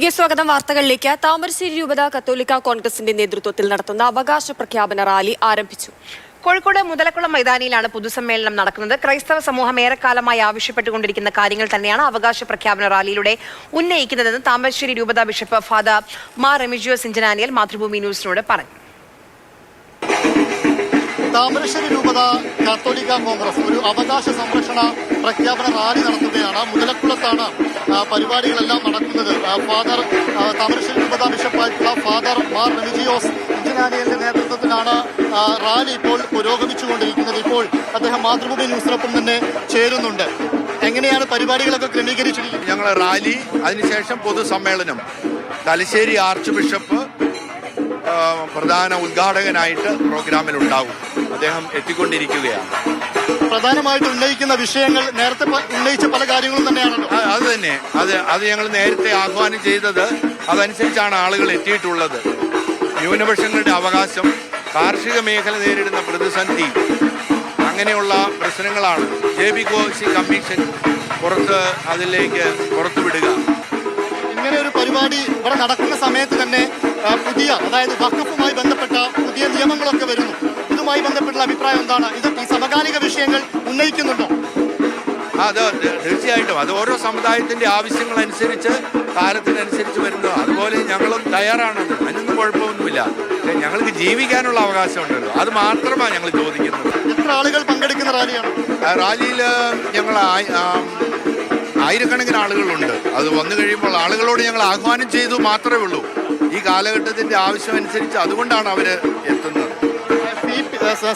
തിരികെ സ്വാഗതം വാർത്തകളിലേക്ക്. താമരശ്ശേരി രൂപത കത്തോലിക്ക കോൺഗ്രസിന്റെ നേതൃത്വത്തിൽ നടത്തുന്ന അവകാശ പ്രഖ്യാപന റാലി ആരംഭിച്ചു. കോഴിക്കോട് മുതലക്കുളം മൈതാനിയിലാണ് പൊതുസമ്മേളനം നടക്കുന്നത്. ക്രൈസ്തവ സമൂഹം ഏറെക്കാലമായി ആവശ്യപ്പെട്ടുകൊണ്ടിരിക്കുന്ന കാര്യങ്ങൾ തന്നെയാണ് അവകാശ പ്രഖ്യാപന റാലിയിലൂടെ ഉന്നയിക്കുന്നതെന്ന് താമരശ്ശേരി രൂപത bishop father Mar Remigio സിഞ്ചനാനിയൽ Mathrubhumi ന്യൂസിനോട് പറഞ്ഞു. താമരശ്ശേരി രൂപത കാത്തോലിക്ക കോൺഗ്രസ്. ഒരു അവകാശ സംരക്ഷണ പ്രഖ്യാപന റാലി നടത്തുകയാണ്. മുതലക്കുളത്താണ് പരിപാടികളെല്ലാം നടക്കുന്നത്. ഫാദർ താമരശ്ശേരി രൂപത ബിഷപ്പായിട്ടുള്ള ഫാദർ മാർ റെലിജിയോസ് ഇഞ്ചനാനിയലിന്റെ നേതൃത്വത്തിലാണ് റാലി ഇപ്പോൾ പുരോഗമിച്ചുകൊണ്ടിരിക്കുന്നത്. ഇപ്പോൾ അദ്ദേഹം മാതൃഭൂമി ന്യൂസിനൊപ്പം തന്നെ ചേരുന്നുണ്ട്. എങ്ങനെയാണ് പരിപാടികളൊക്കെ ക്രമീകരിച്ചിരിക്കുന്നത്? ഞങ്ങൾ റാലി അതിനുശേഷം പൊതുസമ്മേളനം. തലശ്ശേരി ആർച്ച് ബിഷപ്പ് പ്രധാന ഉദ്ഘാടകനായിട്ട് പ്രോഗ്രാമിൽ ഉണ്ടാവും അദ്ദേഹം എത്തിക്കൊണ്ടിരിക്കുകയാണ്. പ്രധാനമായിട്ട് ഉന്നയിക്കുന്ന വിഷയങ്ങൾ നേരത്തെ ഉന്നയിച്ച പല കാര്യങ്ങളും തന്നെയാണല്ലോ. അത് തന്നെ. അത് അത് ഞങ്ങൾ നേരത്തെ ആഹ്വാനം ചെയ്തത് അതനുസരിച്ചാണ് ആളുകൾ എത്തിയിട്ടുള്ളത്. ന്യൂനപക്ഷങ്ങളുടെ അവകാശം കാർഷിക മേഖല നേരിടുന്ന പ്രതിസന്ധി അങ്ങനെയുള്ള പ്രശ്നങ്ങളാണ്. ജെ ബി കോശി കമ്മീഷൻ പുറത്ത് അതിലേക്ക് പുറത്തുവിടുക. ഇങ്ങനെ ഒരു പരിപാടി ഇവിടെ നടക്കുന്ന സമയത്ത് തന്നെ പുതിയ അതായത് വക്കഫുമായി ബന്ധപ്പെട്ട പുതിയ നിയമങ്ങളൊക്കെ വരുന്നു. ഇതുമായി ബന്ധപ്പെട്ട അഭിപ്രായം എന്താണ്? ഇത് ഈ സമകാലിക വിഷയങ്ങൾ ഉന്നയിക്കുന്നുണ്ടോ? അത് തീർച്ചയായിട്ടും. അത് ഓരോ സമുദായത്തിന്റെ ആവശ്യങ്ങളനുസരിച്ച് കാലത്തിനനുസരിച്ച് വരുന്നു അതുപോലെ ഞങ്ങളും തയ്യാറാണ്. അതിനൊന്നും കുഴപ്പമൊന്നുമില്ല. ഞങ്ങൾക്ക് ജീവിക്കാനുള്ള അവകാശമുണ്ടല്ലോ. അത് മാത്രമാണ് ഞങ്ങൾ ചോദിക്കുന്നത്. എത്ര ആളുകൾ പങ്കെടുക്കുന്ന റാലിയാണ്? റാലിയിൽ ഞങ്ങൾ ആയിരക്കണക്കിന് ആളുകളുണ്ട്. അത് വന്നു കഴിയുമ്പോൾ ആളുകളോട് ഞങ്ങൾ ആഹ്വാനം ചെയ്തു മാത്രമേ ഉള്ളൂ. ഈ കാലഘട്ടത്തിന്റെ ആവശ്യമനുസരിച്ച് അതുകൊണ്ടാണ് അവർ എത്തുന്നത്.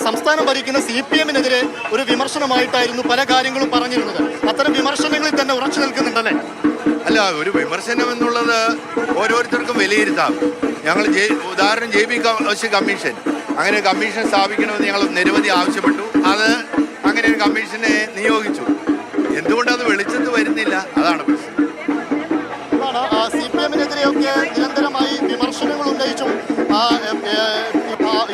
സംസ്ഥാനം ഭരിക്കുന്ന സി പി എമ്മിനെതിരെ ഒരു വിമർശനമായിട്ടായിരുന്നു പല കാര്യങ്ങളും പറഞ്ഞിരുന്നത്. അത്തരം വിമർശനങ്ങളിൽ തന്നെ ഉറച്ചു നിൽക്കുന്നുണ്ടല്ലേ? അല്ല ഒരു വിമർശനം എന്നുള്ളത് ഓരോരുത്തർക്കും വിലയിരുത്താം. ഞങ്ങൾ ഉദാഹരണം ജെ ബി കമ്മീഷൻ. അങ്ങനെ കമ്മീഷൻ സ്ഥാപിക്കണമെന്ന് ഞങ്ങൾ നിരവധി ആവശ്യപ്പെട്ടു. അത് അങ്ങനെ ഒരു കമ്മീഷനെ നിയോഗിച്ചു. അത് വെളിച്ചത്ത് വരുന്നില്ല? അതാണ് പ്രശ്നം. സി പി എമ്മിനെതിരെയൊക്കെ നിരന്തരമായി വിമർശനങ്ങൾ ഉന്നയിച്ചും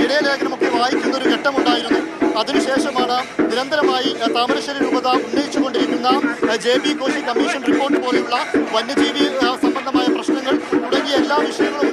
ഇടയലേഖനമൊക്കെ വായിക്കുന്ന ഒരു ഘട്ടമുണ്ടായിരുന്നു. അതിനുശേഷമാണ് നിരന്തരമായി താമരശ്ശേരി രൂപത ഉന്നയിച്ചുകൊണ്ടിരിക്കുന്ന J B Koshy commission report പോലെയുള്ള വന്യജീവി സംബന്ധമായ പ്രശ്നങ്ങൾ തുടങ്ങിയ എല്ലാ വിഷയങ്ങളും